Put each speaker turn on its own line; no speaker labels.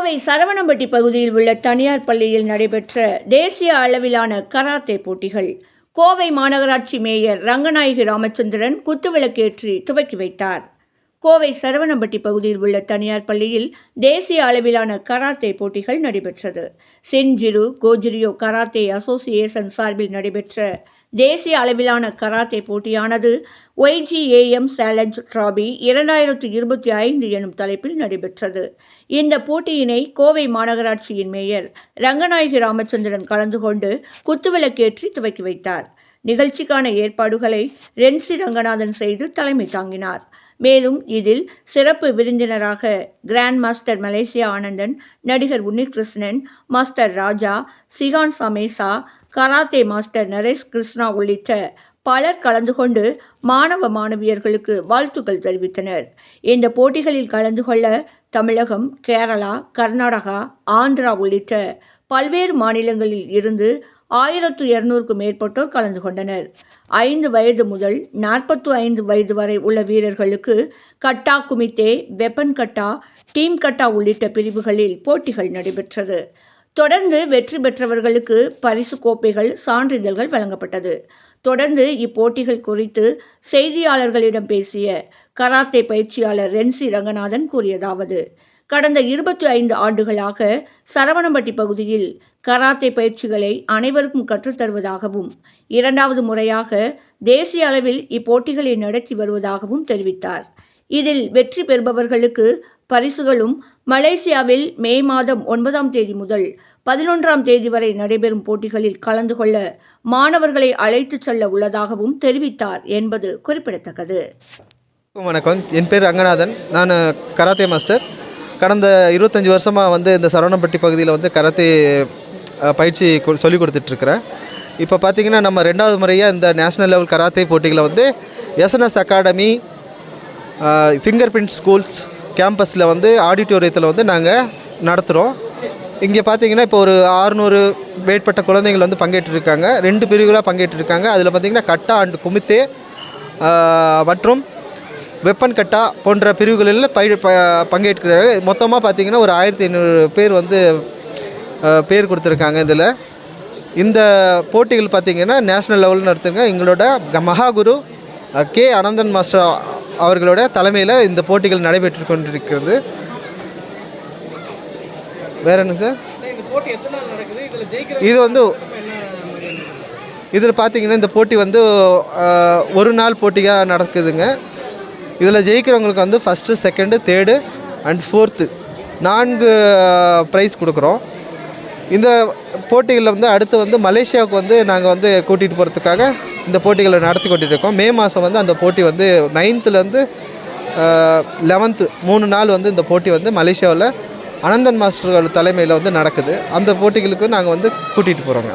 கோவை சரவணம்பட்டி பகுதியில் உள்ள தனியார் பள்ளியில் நடைபெற்ற தேசிய அளவிலான கராத்தே போட்டிகள். கோவை மாநகராட்சி மேயர் ரங்கநாயகி ராமச்சந்திரன் குத்துவிளக்கேற்றி துவக்கி வைத்தார். கோவை சரவணம்பட்டி பகுதியில் உள்ள தனியார் பள்ளியில் தேசிய அளவிலான கராத்தே போட்டிகள் நடைபெற்றது. சென்ஜிரு கோஜிரியோ கராத்தே அசோசியேஷன் சார்பில் நடைபெற்ற தேசிய அளவிலான கராத்தே போட்டியானது ஒய்ஜிஏஎம் சேலஞ்ச் டிராபி இரண்டாயிரத்து இருபத்தி ஐந்து எனும் தலைப்பில் நடைபெற்றது. இந்த போட்டியினை கோவை மாநகராட்சியின் மேயர் ரங்கநாயகி ராமச்சந்திரன் கலந்து கொண்டு குத்துவிளக்கேற்றி துவக்கி வைத்தார். நிகழ்ச்சிக்கான ஏற்பாடுகளை ரென்சி ரங்கநாதன் செய்து தலைமை தாங்கினார். மேலும் இதில் சிறப்பு விருந்தினராக கிராண்ட் மாஸ்டர் மலேசியா ஆனந்தன் நடிகர் Unnikrishnan master Raja shihan Samesa karate master Naresh Krishna உள்ளிட்ட பலர் கலந்து கொண்டு மாணவ மாணவியர்களுக்கு வாழ்த்துக்கள் தெரிவித்தனர். இந்த போட்டிகளில் கலந்து கொள்ள தமிழகம் கேரளா கர்நாடகா ஆந்திரா உள்ளிட்ட பல்வேறு மாநிலங்களில் இருந்து ஆயிரத்து இருநூறுக்கும் மேற்பட்டோர் கலந்து கொண்டனர். ஐந்து வயது முதல் நாற்பத்து ஐந்து வயது வரை உள்ள வீரர்களுக்கு கட்டா குமித்தே வெப்பன் கட்டா டீம் கட்டா உள்ளிட்ட பிரிவுகளில் போட்டிகள் நடைபெற்றது. தொடர்ந்து வெற்றி பெற்றவர்களுக்கு பரிசு கோப்பைகள் சான்றிதழ்கள் வழங்கப்பட்டது. தொடர்ந்து இப்போட்டிகள் குறித்து செய்தியாளர்களிடம் பேசிய கராத்தே பயிற்சியாளர் ரென்சி ரங்கநாதன் கூறியதாவது கடந்த இருபத்தி ஐந்து ஆண்டுகளாக சரவணம்பட்டி பகுதியில் கராத்தே பயிற்சிகளை அனைவருக்கும் கற்றுத்தருவதாகவும் இரண்டாவது முறையாக தேசிய அளவில் இப்போட்டிகளை நடத்தி வருவதாகவும் தெரிவித்தார். இதில் வெற்றி பெறுபவர்களுக்கு பரிசுகளும் மலேசியாவில் மே மாதம் ஒன்பதாம் தேதி முதல் பதினொன்றாம் தேதி வரை நடைபெறும் போட்டிகளில் கலந்து கொள்ள மாணவர்களை அழைத்துச் செல்ல உள்ளதாகவும் தெரிவித்தார் என்பது குறிப்பிடத்தக்கது.
வணக்கம். என் பேர் ரங்கநாதன். நான் கராத்தே மாஸ்டர். கடந்த இருபத்தஞ்சி வருஷமாக வந்து இந்த சரவணம்பட்டி பகுதியில் வந்து கராத்தே பயிற்சி கொ- சொல்லிக் கொடுத்துட்ருக்குறேன். இப்போ பார்த்தீங்கன்னா நம்ம ரெண்டாவது முறையாக இந்த நேஷ்னல் லெவல் கராத்தே போட்டிகளை வந்து SNS academy finger print schools கேம்பஸில் வந்து ஆடிட்டோரியத்தில் வந்து நாங்கள் நடத்துகிறோம் இங்கே பார்த்தீங்கன்னா இப்போ ஒரு ஆறுநூறு மேற்பட்ட குழந்தைகள் வந்து பங்கேற்றிருக்காங்க. ரெண்டு பிரிவுகளாக பங்கேற்றிருக்காங்க. அதில் பார்த்தீங்கன்னா கட்டா அண்ட் குமித்தே மற்றும் வெப்பன் கட்டா போன்ற பிரிவுகளில் பய ப பங்கேற்கிறார்கள். மொத்தமாக பார்த்தீங்கன்னா ஒரு ஆயிரத்தி ஐநூறு பேர் வந்து பேர் கொடுத்துருக்காங்க இதில். இந்த போட்டிகள் பார்த்தீங்கன்னா நேஷ்னல் லெவலில் நடத்துங்க. எங்களோட மகாகுரு கே. அனந்தன் மாஸ்டர் அவர்களோட தலைமையில் இந்த போட்டிகள் நடைபெற்று கொண்டிருக்கிறது. வேற என்ன சார்? இது வந்து இதில் பார்த்தீங்கன்னா இந்த போட்டி வந்து ஒரு நாள் போட்டியாக நடக்குதுங்க. இதில் ஜெயிக்கிறவங்களுக்கு வந்து first second third and fourth நான்கு uh, ப்ரைஸ் கொடுக்குறோம். இந்த போட்டிகளில் வந்து அடுத்து வந்து மலேசியாவுக்கு வந்து நாங்கள் வந்து கூட்டிகிட்டு போகிறதுக்காக இந்த போட்டிகளை நடத்தி கொண்டிட்டு இருக்கோம். மே மாதம் வந்து அந்த போட்டி வந்து நைன்த்துலேருந்து லெவன்த்து uh, மூணு நாள் வந்து இந்த போட்டி வந்து மலேசியாவில் அனந்தன் மாஸ்டர்கள் தலைமையில் வந்து நடக்குது. அந்த போட்டிகளுக்கு நாங்கள் வந்து கூட்டிகிட்டு போகிறோங்க